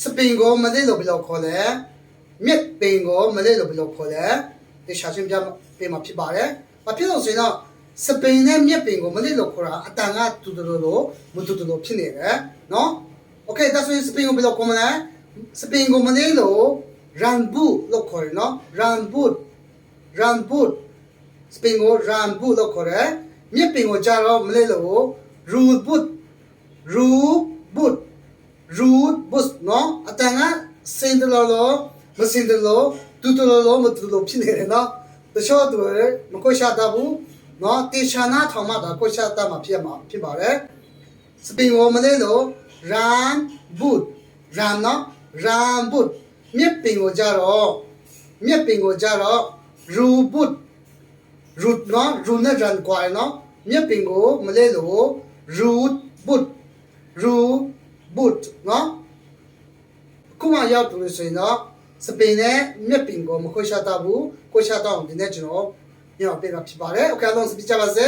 စပင်ကိုမသိလို့ဘယ်လိုခေါ်လဲမြစ်ပင်ကိုမသိလို့ဘယ်လိုခေါ်လဲဒီရှာချင်းပြပေးမှာဖြစ်ပါတယ်။ဘာဖြစ်လို့ဆိုရင်တော့စပင်နဲ့မြစ်ပင်ကိုမသိလို့ခေါ်တာအတန်ကတူတူလို့မတူတူလို့ဖြစ်နေတယ်နော်။ Okay ဒါဆိုရင်စပင်ကိုဘယ်လိုခေါ်မလဲစပင်ကိုမသိလို့ run boot လို့ခေါ်တယ်နော် run boot run boot စပင်ကို run boot လို့ခေါ်တယ်မြစ်ပင်ကိုကြာတော့မသိလို့ rule boot rule စင်တလို့လို့မစင်တလို့တူတူလို့လို့မတူလို့ဖြစ်နေတယ်နော်တချို့သူတွေမကိုရှာတတ်ဘူးနော်တေချာနာထောင်မှဒါကိုရှာတတ်မှာဖြစ်မှာဖြစ်ပါတယ်စပင်ဝမလေးလို့ run boot run နော် run boot မြက်ပင်ကိုကြတော့မြက်ပင်ကိုကြတော့ root boot root နော် root နဲ့ run ကွာနော်မြက်ပင်ကိုမလေးလို့ root boot root boot နော် ခုမှရောက်တူလို့ဆိုရင်တော့စပင်နဲ့မြက်ပင်ကိုမခွေရှာတတ်ဘူးခွေရှာတော့ဒီနေ့ကျွန်တော်ညောပြတာဖြစ်ပါတယ်โอเคအလုံးစပီချပါစေ